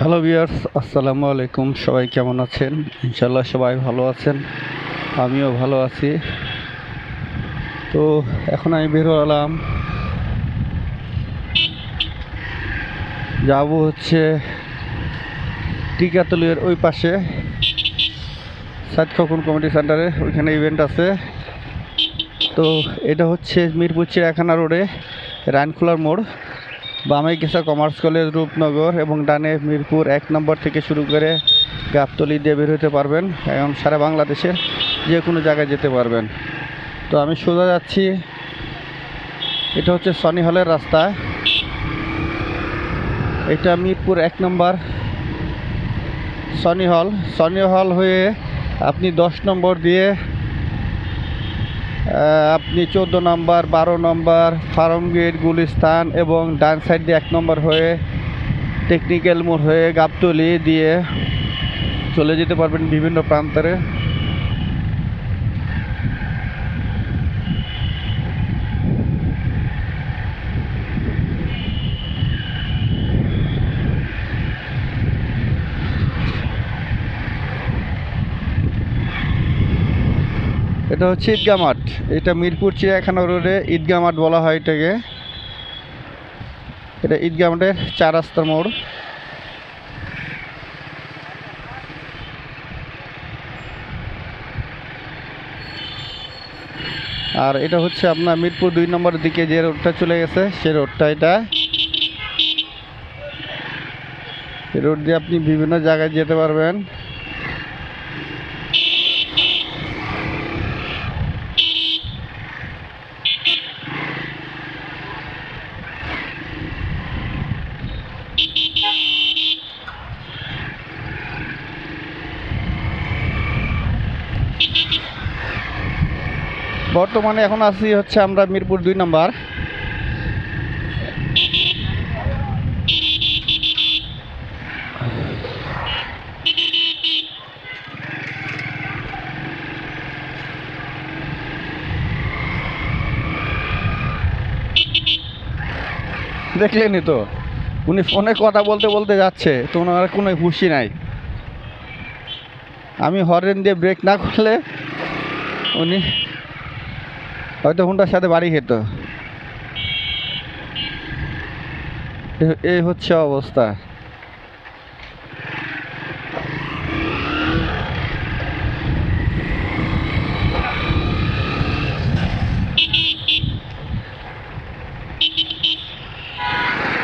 Hello viewers আসসালামু আলাইকুম। সবাই কেমন আছেন? ইনশাল্লাহ সবাই ভালো আছেন। আমিও ভালো আছি। তো এখন আমি বের হলাম। যাব হচ্ছে টিকাতলির ওই পাশে, সাত খকুন কমিটি সেন্টারে। ওইখানে ইভেন্ট আছে। তো এটা হচ্ছে মিরপুর চিড়িয়াখানা রোডে, রানখোলার মোড়। বামে গেছে কমার্স কলেজ রূপনগর এবং ডানে মিরপুর এক নম্বর থেকে শুরু করে গাবতলি দিয়ে বের হতে পারবেন। এবং সারা বাংলাদেশের যে কোনো জায়গায় যেতে পারবেন। তো আমি সোজা যাচ্ছি। এটা হচ্ছে সনি হলের রাস্তা। এটা মিরপুর এক নম্বর। সনি হল সনি হল হয়ে আপনি দশ নম্বর দিয়ে আপনি চোদ্দ নম্বর, বারো নম্বর ফার্ম গেট গুলিস্তান এবং ডান সাইড দিয়ে এক নম্বর হয়ে টেকনিক্যাল মোড় হয়ে গাবতলি দিয়ে চলে যেতে পারবেন বিভিন্ন প্রান্তরে। এটা হচ্ছে ঈদগাহ মাঠ। এটা মিরপুর চিড়িয়াখানা রোডে ঈদগাহ মাঠ বলা হয় এটাকে। এটা ঈদগা মাঠের চার রাস্তার মোড়। আর এটা হচ্ছে আপনার মিরপুর দুই নম্বরের দিকে যে রোডটা চলে গেছে সেই রোডটা এটা। রোড দিয়ে আপনি বিভিন্ন জায়গায় যেতে পারবেন। বর্তমানে এখন আছি হচ্ছে আমরা মিরপুর দুই নম্বর। দেখলেনি তো, উনি ফোনে কথা বলতে বলতে যাচ্ছে, তো ওনার কোনো খুশি নাই। আমি হরেন দিয়ে ব্রেক না করলে উনি হয়তো হুন্ডার সাথে বাড়ি খেত। এই হচ্ছে অবস্থা।